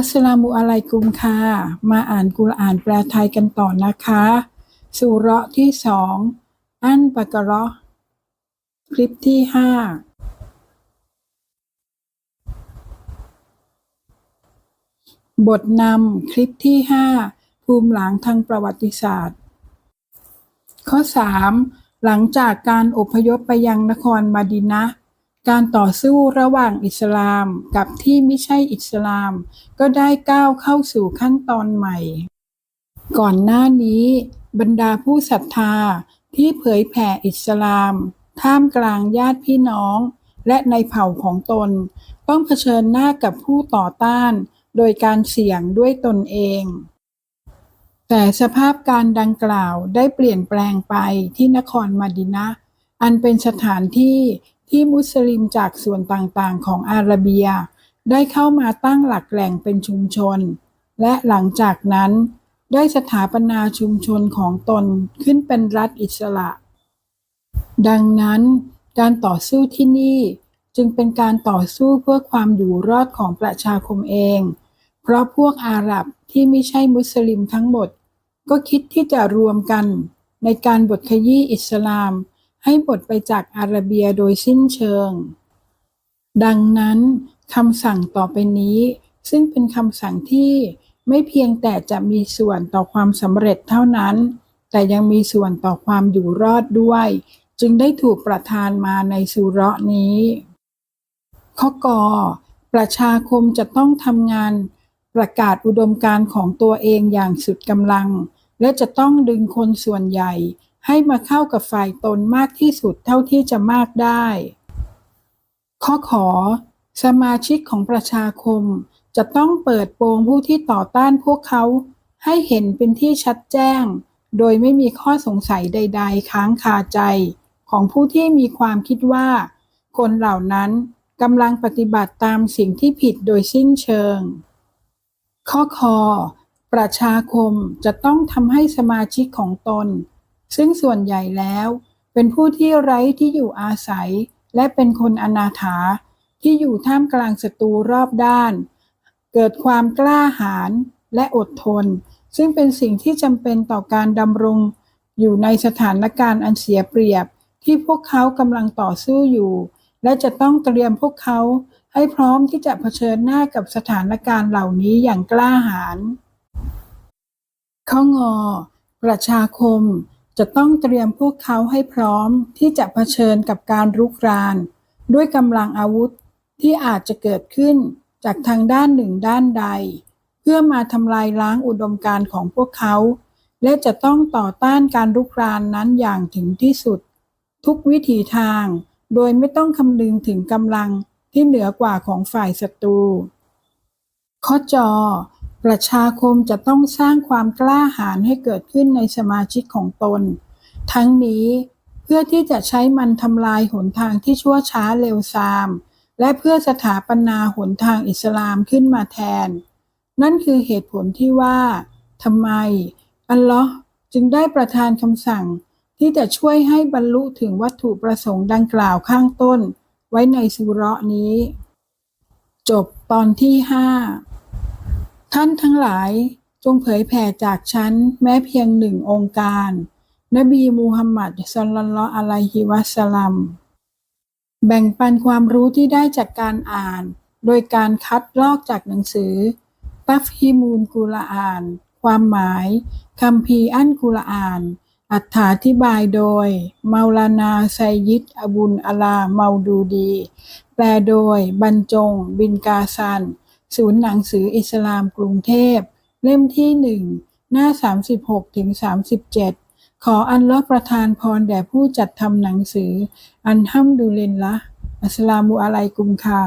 อัสสลามุอะลัยกุมค่ะ มาอ่านกุรอานแปลไทยกันต่อนะคะ สุเราะที่สอง อันบากะราะคลิปที่ห้าบทนำคลิปที่ห้าภูมิหลังทางประวัติศาสตร์ ข้อ 3. หลังจากการอพยพไปยังนครมาดินะ การต่อสู้ระหว่างอิสลามกับที่ไม่ใช่อิสลาม ก็ได้ก้าวเข้าสู่ขั้นตอนใหม่ ก่อนหน้านี้ บรรดาผู้ศรัทธาที่เผยแผ่อิสลาม ท่ามกลางญาติพี่น้อง และในเผ่าของตน ต้องเผชิญหน้ากับผู้ต่อต้าน โดยการเสี่ยงด้วยตนเอง แต่สภาพการดังกล่าวได้เปลี่ยนแปลงไปที่นครมาดินะอันเป็นสถานที่ ที่มุสลิมจากส่วนต่างๆ ของอาระเบีย ได้เข้ามาตั้งหลักแหล่งเป็นชุมชน และหลังจากนั้น ได้สถาปนาชุมชนของตนขึ้นเป็นรัฐอิสระ ดังนั้น การต่อสู้ที่นี่จึงเป็นการต่อสู้เพื่อความอยู่รอดของประชาคมเอง เพราะพวกอาหรับที่ไม่ใช่มุสลิมทั้งหมด ก็คิดที่จะรวมกันในการบทขยี้อิสลาม ให้หมดไปจากอาระเบียโดยสิ้นเชิง ดังนั้นคำสั่งต่อไปนี้ ซึ่งเป็นคำสั่งที่ไม่เพียงแต่จะมีส่วนต่อความสำเร็จเท่านั้น แต่ยังมีส่วนต่อความอยู่รอดด้วย จึงได้ถูกประทานมาในสุเราะนี้ ข้อกอประชาคมจะต้องทำงานประกาศอุดมการณ์ของตัวเองอย่างสุดกำลัง และจะต้องดึงคนส่วนใหญ่ ให้มาเข้ากับฝ่ายตนมากที่สุดเท่าที่จะมากได้ ข้อขอ สมาชิกของประชาคมจะต้องเปิดโปงผู้ที่ต่อต้านพวกเขาให้เห็นเป็นที่ชัดแจ้ง โดยไม่มีข้อสงสัยใด ๆ ค้างคาใจ ของผู้ที่มีความคิดว่า คนเหล่านั้นกำลังปฏิบัติตามสิ่งที่ผิดโดยสิ้นเชิง ข้อคอประชาคมจะต้องทำให้สมาชิกของตน ซึ่งส่วนใหญ่แล้ว เป็นผู้ที่ไร้ที่อยู่อาศัย และเป็นคนอนาถาที่อยู่ท่ามกลางศัตรูรอบด้าน เกิดความกล้าหาญและอดทน ซึ่งเป็นสิ่งที่จำเป็นต่อการดำรง อยู่ในสถานการณ์อันเสียเปรียบ ที่พวกเขากำลังต่อสู้อยู่ และจะต้องเตรียมพวกเขาให้พร้อมที่จะเผชิญหน้ากับสถานการณ์เหล่านี้อย่างกล้าหาญข้องอ ประชาคม จะต้องเตรียมพวกเขาให้พร้อมที่จะเผชิญกับการรุกราน ด้วยกำลังอาวุธที่อาจจะเกิดขึ้นจากทางด้านหนึ่งด้านใด เพื่อมาทำลายล้างอุดมการณ์ของพวกเขา และจะต้องต่อต้านการรุกรานนั้นอย่างถึงที่สุด ทุกวิถีทาง โดยไม่ต้องคำนึงถึงกำลังที่เหนือกว่าของฝ่ายศัตรูข้อจอ ประชาคมจะต้องสร้างความกล้าหาญให้เกิดขึ้นในสมาชิกของตน ทั้งนี้เพื่อที่จะใช้มันทำลายหนทางที่ชั่วช้าเร็วซาม และเพื่อสถาปนาหนทางอิสลามขึ้นมาแทน นั่นคือเหตุผลที่ว่าทำไม อัลลอฮ์จึงได้ประทานคำสั่งที่จะช่วยให้บรรลุถึงวัตถุประสงค์ดังกล่าวข้างต้น ไว้ในสุเราะนี้ จบตอนที่ห้า ท่านทั้งหลายจงเผยแผ่จากฉันแม้เพียงหนึ่งองค์การ นบีมูฮัมมัดสลลัลลออะลัยฮิวะสลัม แบ่งปันความรู้ที่ได้จากการอ่าน โดยการคัดลอกจากหนังสือ ตัฟฮิมูลกุรอาน ความหมายคำพีอันกุรอาน อัถาธิบายโดยเมาลานาไซยิดอบุลอาลาเมาดูดี แปลโดยบรรจง บินกาซัน ศูนย์หนังสืออิสลามกรุงเทพ เล่มที่หนึ่งหน้า 36ถึง37 ขออันลอประทานพรแด่ผู้จัดทำหนังสือ อันฮัมดุลินละอัสลามุอะลัยกุมค่ะ